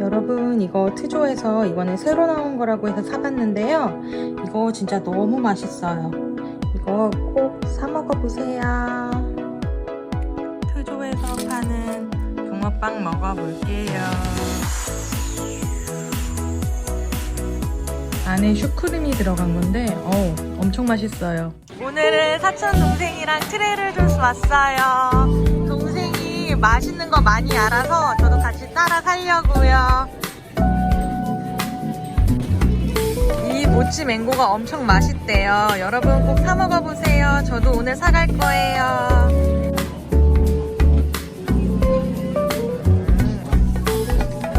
여러분 이거 트조에서 이번에 새로 나온 거라고 해서 사봤는데요. 이거 진짜 너무 맛있어요. 이거 꼭 사 먹어보세요. 트조에서 파는 붕어빵 먹어볼게요. 안에 슈크림이 들어간 건데 어우 엄청 맛있어요. 오늘은 사촌 동생이랑 트레이를 좀 왔어요. 맛있는 거 많이 알아서 저도 같이 따라 살려고요. 이 모찌 맹고가 엄청 맛있대요. 여러분 꼭 사 먹어보세요. 저도 오늘 사갈 거예요.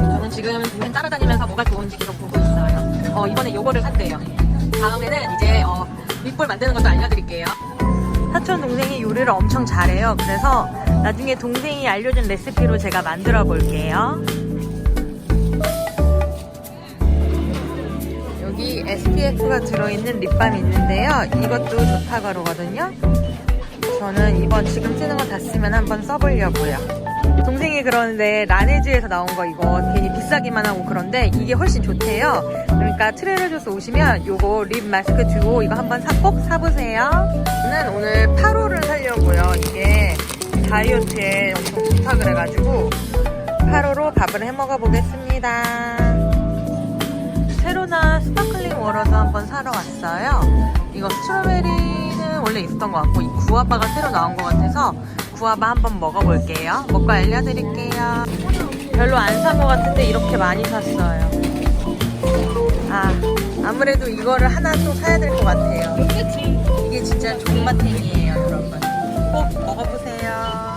저는 지금 따라다니면서 뭐가 좋은지 계속 보고 있어요. 어, 이번에 요거를 샀대요. 다음에는 이제 어, 밑볼 만드는 것도 알려드릴게요. 사촌 동생이 요리를 엄청 잘해요. 그래서 나중에 동생이 알려준 레시피로 제가 만들어 볼게요. 여기 SPF가 들어있는 립밤이 있는데요. 이것도 좋다 그러거든요. 저는 이번 지금 쓰는 거 다 쓰면 한번 써보려고요. 동생이 그러는데 라네즈에서 나온 거 이거 괜히 비싸기만 하고 그런데 이게 훨씬 좋대요. 그러니까 트레일러줘서 오시면 요거 립 마스크 듀오 이거 한번 사, 꼭 사보세요. 저는 오늘 8호를 사려고요. 다이어트에 엄청 좋다 그래가지고 8호로 밥을 해 먹어 보겠습니다. 새로 나온 스파클링 워터도 한번 사러 왔어요. 이거 스트로베리는 원래 있었던 것 같고 이 구아바가 새로 나온 것 같아서 구아바 한번 먹어볼게요. 먹고 알려드릴게요. 별로 안 산 것 같은데 이렇게 많이 샀어요. 아 아무래도 이거를 하나 또 사야 될 것 같아요. 이게 진짜 여러분. 꼭 먹어보세요.